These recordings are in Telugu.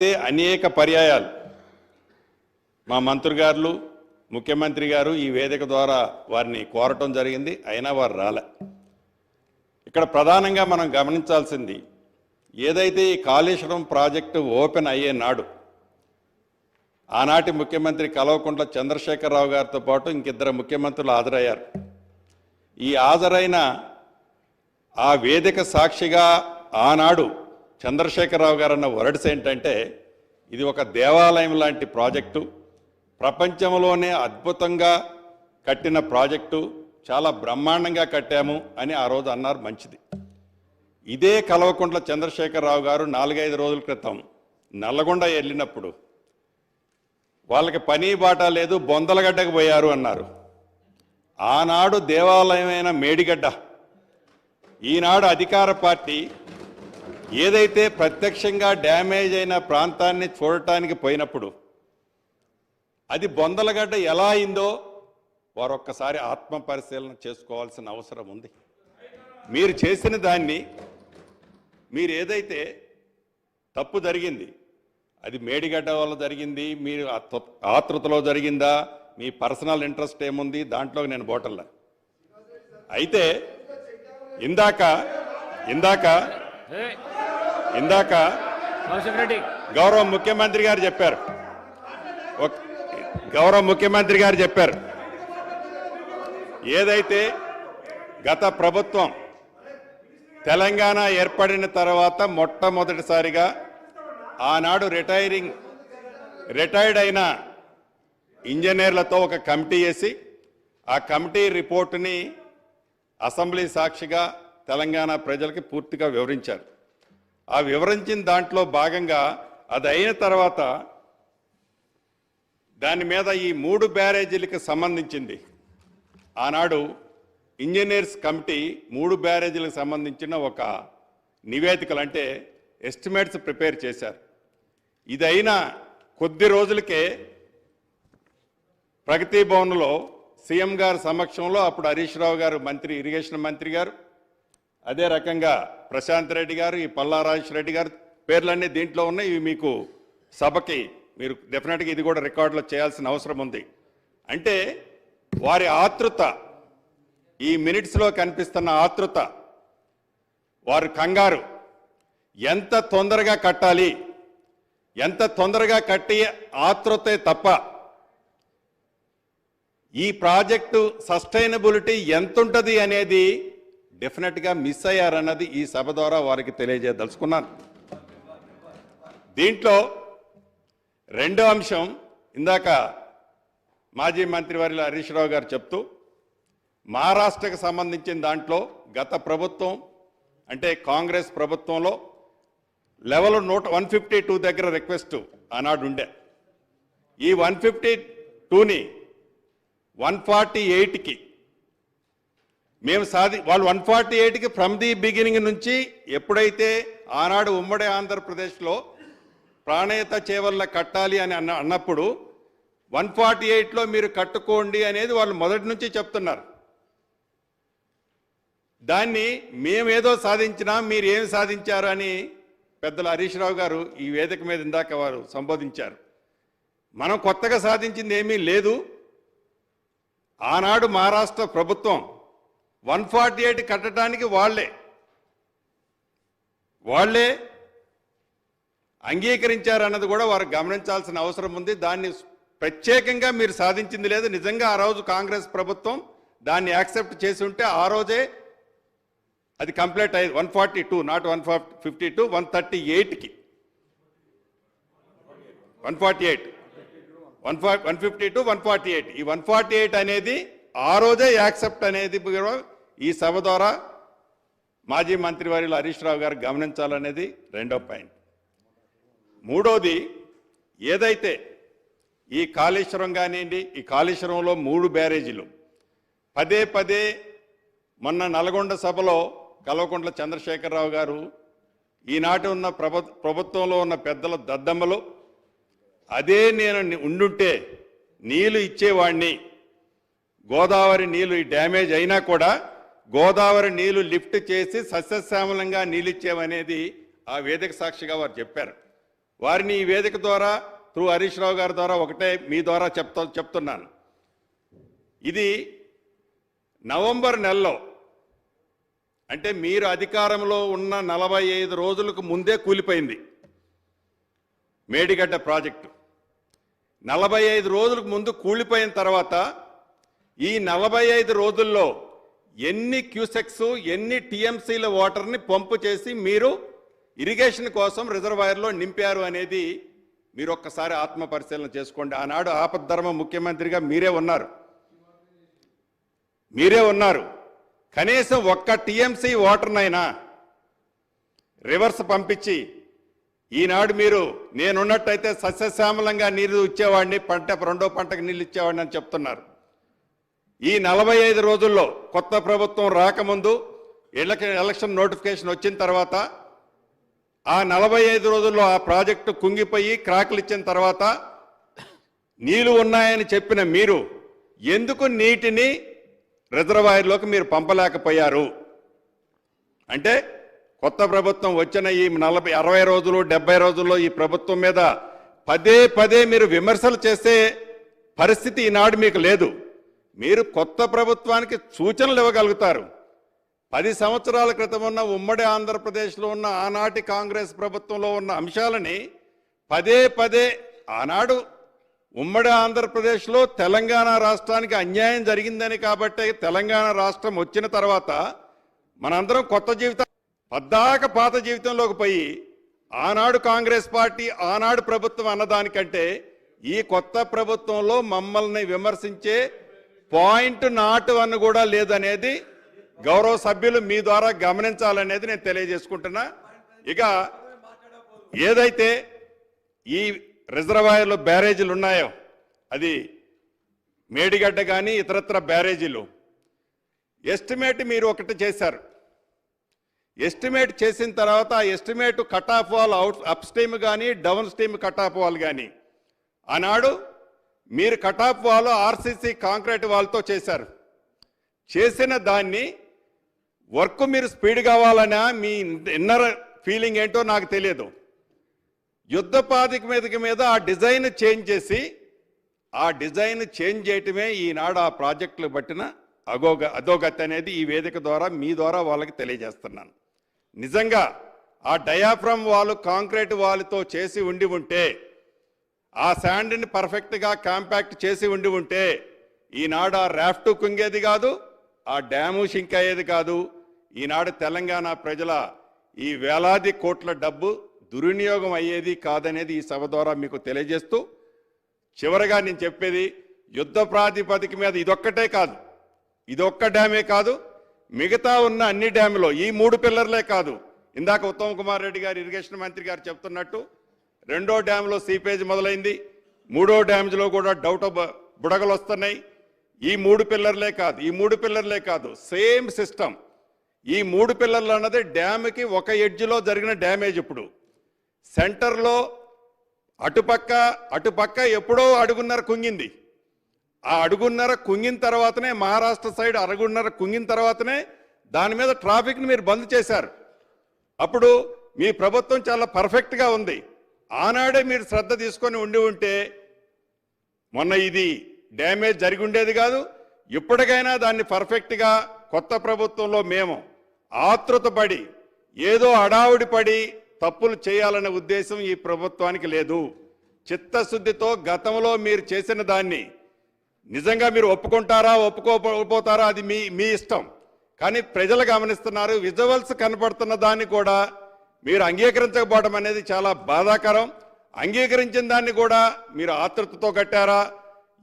అయితే అనేక పర్యాయాలు. మా మంత్రి గారు ముఖ్యమంత్రి గారు ఈ వేదిక ద్వారా వారిని కోరటం జరిగింది. అయినా వారు రాలే. ఇక్కడ ప్రధానంగా మనం గమనించాల్సింది ఏదైతే ఈ కాళేశ్వరం ప్రాజెక్టు ఓపెన్ అయ్యే నాడు ఆనాటి ముఖ్యమంత్రి కల్వకుంట్ల చంద్రశేఖరరావు గారితో పాటు ఇంకిద్దరు ముఖ్యమంత్రులు హాజరయ్యారు. ఈ హాజరైన ఆ వేదిక సాక్షిగా ఆనాడు చంద్రశేఖరరావు గారు అన్న వర్డ్స్ ఏంటంటే ఇది ఒక దేవాలయం లాంటి ప్రాజెక్టు. ప్రపంచంలోనే అద్భుతంగా కట్టిన ప్రాజెక్టు. చాలా బ్రహ్మాండంగా కట్టాము అని ఆ రోజు అన్నారు మంచిది. ఇదే కలవకుంట్ల చంద్రశేఖరరావు గారు నాలుగైదు రోజుల క్రితం నల్లగొండ వెళ్ళినప్పుడు వాళ్ళకి పని బాట లేదు బొందలగడ్డకు పోయారు అన్నారు. ఆనాడు దేవాలయమైన మేడిగడ్డ. ఈనాడు అధికార పార్టీ ఏదైతే ప్రత్యక్షంగా డ్యామేజ్ అయిన ప్రాంతాన్ని చూడటానికి పోయినప్పుడు అది బొందలగడ్డ ఎలా అయిందో వారు ఒక్కసారి ఆత్మ పరిశీలన చేసుకోవాల్సిన అవసరం ఉంది. మీరు చేసిన దాన్ని మీరు ఏదైతే తప్పు జరిగింది అది మేడిగడ్డ వల్ల జరిగింది మీరు ఆతృతలో జరిగిందా మీ పర్సనల్ ఇంట్రెస్ట్ ఏముంది దాంట్లో నేను బోటల్లా. అయితే ఇందాక ఇందాక ఇందాక గౌరవ ముఖ్యమంత్రి గారు చెప్పారు. గౌరవ ముఖ్యమంత్రి గారు చెప్పారు. ఏదైతే గత ప్రభుత్వం తెలంగాణ ఏర్పడిన తర్వాత మొట్టమొదటిసారిగా ఆనాడు రిటైరింగ్ రిటైర్డ్ అయిన ఇంజనీర్లతో ఒక కమిటీ వేసి ఆ కమిటీ రిపోర్టుని అసెంబ్లీ సాక్షిగా తెలంగాణ ప్రజలకి పూర్తిగా వివరించారు. ఆ వివరించిన దాంట్లో భాగంగా అది అయిన తర్వాత దాని మీద ఈ మూడు బ్యారేజీలకు సంబంధించింది. ఆనాడు ఇంజనీర్స్ కమిటీ మూడు బ్యారేజీలకు సంబంధించిన ఒక నివేదికలు అంటే ఎస్టిమేట్స్ ప్రిపేర్ చేశారు. ఇది కొద్ది రోజులకే ప్రగతి భవన్లో సీఎం గారి సమక్షంలో అప్పుడు హరీష్ రావు గారు మంత్రి ఇరిగేషన్ మంత్రి గారు అదే రకంగా ప్రశాంత్ రెడ్డి గారు ఈ పల్లా రెడ్డి గారు పేర్లన్నీ దీంట్లో ఉన్నాయి. ఇవి మీకు సభకి మీరు డెఫినెట్గా ఇది కూడా రికార్డులో చేయాల్సిన అవసరం ఉంది. అంటే వారి ఆతృత ఈ మినిట్స్లో కనిపిస్తున్న ఆతృత వారు కంగారు. ఎంత తొందరగా కట్టాలి ఎంత తొందరగా కట్టి ఆతృతే తప్ప ఈ ప్రాజెక్టు సస్టైనబిలిటీ ఉంటుంది అనేది డెఫినెట్గా మిస్ అయ్యారన్నది ఈ సభ ద్వారా వారికి తెలియజేయదలుచుకున్నాను. దీంట్లో రెండో అంశం ఇందాక మాజీ మంత్రి మంత్రివర్యులు హరీష్ రావు గారు చెప్తూ మహారాష్ట్రకు సంబంధించిన దాంట్లో గత ప్రభుత్వం అంటే కాంగ్రెస్ ప్రభుత్వంలో లెవెల్ నూట వన్ ఫిఫ్టీ టూ దగ్గర రిక్వెస్ట్ ఆనాడు ఉండే. ఈ వన్ ఫిఫ్టీ టూని వన్ ఫార్టీ ఎయిట్కి మేము సాధి వాళ్ళు వన్ ఫార్టీ ఎయిట్కి ఫ్రమ్ ది బిగినింగ్ నుంచి ఎప్పుడైతే ఆనాడు ఉమ్మడి ఆంధ్రప్రదేశ్లో ప్రాణేత చేవల్ల కట్టాలి అని అన్న అన్నప్పుడు వన్ ఫార్టీ ఎయిట్లో మీరు కట్టుకోండి అనేది వాళ్ళు మొదటి నుంచి చెప్తున్నారు. దాన్ని మేమేదో సాధించినా మీరు ఏమి సాధించారు అని పెద్దలు హరీష్ రావు గారు ఈ వేదిక మీద ఇందాక వారు సంబోధించారు. మనం కొత్తగా సాధించింది ఏమీ లేదు. ఆనాడు మహారాష్ట్ర ప్రభుత్వం వన్ ఫార్టీ ఎయిట్ కట్టడానికి వాళ్ళే. వాళ్ళే అంగీకరించారన్నది కూడా వారు గమనించాల్సిన అవసరం ఉంది. దాన్ని ప్రత్యేకంగా మీరు సాధించింది లేదు. నిజంగా ఆ రోజు కాంగ్రెస్ ప్రభుత్వం దాన్ని యాక్సెప్ట్ చేసి ఉంటే ఆ రోజే అది కంప్లీట్ అయ్యి one forty two not one fifty two one thirty ఎయిట్కి. One forty eight. వన్ ఫా one fifty two one forty eight. ఈ వన్ ఫార్టీ ఎయిట్ అనేది ఆ రోజే యాక్సెప్ట్ అనేది కూడా ఈ సభ ద్వారా మాజీ మంత్రివర్యులు హరీష్ రావు గారు గమనించాలనేది రెండో పాయింట్. మూడోది ఏదైతే ఈ కాళేశ్వరం కానివ్వండి ఈ కాళేశ్వరంలో మూడు బ్యారేజీలు. పదే పదే మొన్న నల్గొండ సభలో కల్వకుంట్ల చంద్రశేఖరరావు గారు ఈనాటి ఉన్న ప్రభుత్వంలో ఉన్న పెద్దల దద్దమ్మలు అదే నేను ఉండుంటే నీళ్ళు ఇచ్చేవాడిని గోదావరి నీళ్ళు ఈ డ్యామేజ్ అయినా కూడా గోదావరి నీళ్ళు లిఫ్ట్ చేసి సస్యశ్యామలంగా నీళ్ళు ఇచ్చేవనేది ఆ వేదిక సాక్షిగా వారు చెప్పారు. వారిని ఈ వేదిక ద్వారా త్రూ హరీష్ రావు గారి ద్వారా ఒకటే మీ ద్వారా చెప్తా చెప్తున్నాను. ఇది నవంబర్ నెలలో అంటే మీరు అధికారంలో ఉన్న నలభై ఐదు రోజులకు ముందే కూలిపోయింది మేడిగడ్డ ప్రాజెక్టు. నలభై ఐదు రోజులకు ముందు కూలిపోయిన తర్వాత ఈ నలభై ఐదు రోజుల్లో ఎన్ని క్యూసెక్స్ ఎన్ని టీఎంసీల వాటర్ని పంపు చేసి మీరు ఇరిగేషన్ కోసం రిజర్వాయర్లో నింపారు అనేది మీరు ఒక్కసారి ఆత్మ పరిశీలన చేసుకోండి. ఆనాడు ఆపద్ధర్మ ముఖ్యమంత్రిగా మీరే ఉన్నారు. మీరే ఉన్నారు. కనీసం ఒక్క టీఎంసీ వాటర్నైనా రివర్స్ పంపించి ఈనాడు మీరు నేనున్నట్టయితే సస్యశ్యామలంగా నీరు ఇచ్చేవాడిని పంట రెండో పంటకు నీళ్ళు ఇచ్చేవాడిని అని చెప్తున్నారు. ఈ నలభై ఐదు రోజుల్లో కొత్త ప్రభుత్వం రాకముందు ఎలక్షన్ నోటిఫికేషన్ వచ్చిన తర్వాత ఆ నలభై ఐదు రోజుల్లో ఆ ప్రాజెక్టు కుంగిపోయి క్రాకులు ఇచ్చిన తర్వాత నీళ్ళు ఉన్నాయని చెప్పిన మీరు ఎందుకు నీటిని రిజర్వాయర్లోకి మీరు పంపలేకపోయారు? అంటే కొత్త ప్రభుత్వం వచ్చిన ఈ నలభై అరవై రోజులు డెబ్బై రోజుల్లో ఈ ప్రభుత్వం మీద పదే పదే మీరు విమర్శలు చేసే పరిస్థితి ఈనాడు మీకు లేదు. మీరు కొత్త ప్రభుత్వానికి సూచనలు ఇవ్వగలుగుతారు. పది సంవత్సరాల క్రితం ఉన్న ఉమ్మడి ఆంధ్రప్రదేశ్లో ఉన్న ఆనాటి కాంగ్రెస్ ప్రభుత్వంలో ఉన్న అంశాలని పదే పదే ఆనాడు ఉమ్మడి ఆంధ్రప్రదేశ్లో తెలంగాణ రాష్ట్రానికి అన్యాయం జరిగిందని కాబట్టి తెలంగాణ రాష్ట్రం వచ్చిన తర్వాత మనందరం కొత్త జీవితం పద్దాక పాత జీవితంలోకి పోయి ఆనాడు కాంగ్రెస్ పార్టీ ఆనాడు ప్రభుత్వం అన్నదానికంటే ఈ కొత్త ప్రభుత్వంలో మమ్మల్ని విమర్శించే పాయింట్ నాటు అన్న కూడా లేదనేది గౌరవ సభ్యులు మీ ద్వారా గమనించాలనేది నేను తెలియజేసుకుంటున్నా. ఇక ఏదైతే ఈ రిజర్వాయర్లు బ్యారేజీలు ఉన్నాయో అది మేడిగడ్డ కానీ ఇతరత్ర బ్యారేజీలు ఎస్టిమేట్ మీరు ఒకటి చేశారు. ఎస్టిమేట్ చేసిన తర్వాత ఆ estimate cut off wall out up stream కానీ down stream cut off wall కానీ ఆనాడు మీరు కటాప్ వాళ్ళు ఆర్సీసీ కాంక్రీట్ వాళ్ళతో చేశారు. చేసిన దాన్ని వర్క్ మీరు స్పీడ్ కావాలనా మీ ఇన్నర్ ఫీలింగ్ ఏంటో నాకు తెలియదు. యుద్ధపాతిక మీదకి మీద ఆ డిజైన్ చేంజ్ చేసి ఆ డిజైన్ చేంజ్ చేయటమే ఈనాడు ఆ ప్రాజెక్టులు బట్టిన అగోగ అధోగతి అనేది ఈ వేదిక ద్వారా మీ ద్వారా వాళ్ళకి తెలియజేస్తున్నాను. నిజంగా ఆ డయాఫ్రమ్ వాళ్ళు కాంక్రీట్ వాళ్ళతో చేసి ఉండి ఉంటే ఆ శాండ్ని పర్ఫెక్ట్గా కాంపాక్ట్ చేసి ఉండి ఉంటే ఈనాడు ఆ రాఫ్ట్ కుంగేది కాదు ఆ డ్యాము షింక్ అయ్యేది కాదు. ఈనాడు తెలంగాణ ప్రజల ఈ వేలాది కోట్ల డబ్బు దుర్వినియోగం అయ్యేది కాదనేది ఈ సభ ద్వారా మీకు తెలియజేస్తూ చివరగా నేను చెప్పేది యుద్ధ ప్రాతిపదిక మీద ఇదొక్కటే కాదు. ఇదొక్క డ్యామే కాదు మిగతా ఉన్న అన్ని డ్యాములో ఈ మూడు పిల్లర్లే కాదు. ఇందాక ఉత్తమ్ కుమార్ రెడ్డి గారు ఇరిగేషన్ మంత్రి గారు చెప్తున్నట్టు రెండో డ్యాంలో సీపేజ్ మొదలైంది. మూడో డ్యామేజ్లో కూడా డౌట్ బుడగలు వస్తున్నాయి. ఈ మూడు పిల్లర్లే కాదు ఈ మూడు పిల్లర్లే కాదు సేమ్ సిస్టమ్ ఈ మూడు పిల్లర్లు అన్నది డ్యామ్కి ఒక ఎడ్జ్లో జరిగిన డ్యామేజ్ ఇప్పుడు. సెంటర్లో అటుపక్క అటుపక్క ఎప్పుడో అడుగున్నర కుంగింది. ఆ అడుగున్నర కుంగిన తర్వాతనే మహారాష్ట్ర సైడ్ అడుగున్నర కుంగిన తర్వాతనే దాని మీద ట్రాఫిక్ని మీరు బంద్ చేశారు. అప్పుడు మీ ప్రభుత్వం చాలా పర్ఫెక్ట్గా ఉంది. ఆనాడే మీరు శ్రద్ధ తీసుకొని ఉండి ఉంటే మొన్న ఇది డ్యామేజ్ జరిగి ఉండేది కాదు ఇప్పటికైనా దాన్ని పర్ఫెక్ట్గా కొత్త ప్రభుత్వంలో మేము ఆతృతపడి ఏదో అడావుడి పడి తప్పులు చేయాలనే ఉద్దేశం ఈ ప్రభుత్వానికి లేదు. చిత్తశుద్ధితో గతంలో మీరు చేసిన దాన్ని నిజంగా మీరు ఒప్పుకుంటారా ఒప్పుకోపోతారా అది మీ మీ ఇష్టం. కానీ ప్రజలు గమనిస్తున్నారు విజువల్స్ కనపడుతున్న దాన్ని కూడా మీరు అంగీకరించకపోవడం అనేది చాలా బాధాకరం. అంగీకరించిన దాన్ని కూడా మీరు ఆతృతతో కట్టారా?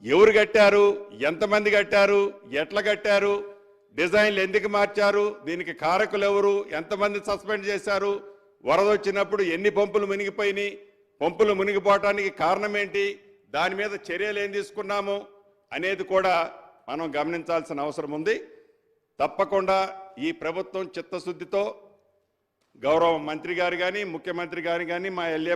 ఎవరు కట్టారు? ఎంతమంది కట్టారు? ఎట్లా కట్టారు? డిజైన్లు ఎందుకు మార్చారు? దీనికి కారకులు ఎవరు? ఎంతమంది సస్పెండ్ చేశారు? వరద వచ్చినప్పుడు ఎన్ని పంపులు మునిగిపోయినాయి? పంపులు మునిగిపోవటానికి కారణం ఏంటి దాని మీద చర్యలు ఏం తీసుకున్నాము? అనేది కూడా మనం గమనించాల్సిన అవసరం ఉంది. తప్పకుండా ఈ ప్రభుత్వం చిత్తశుద్ధితో గౌరవ మంత్రి గారు కానీ ముఖ్యమంత్రి గారు కానీ మా ఎల్ఏ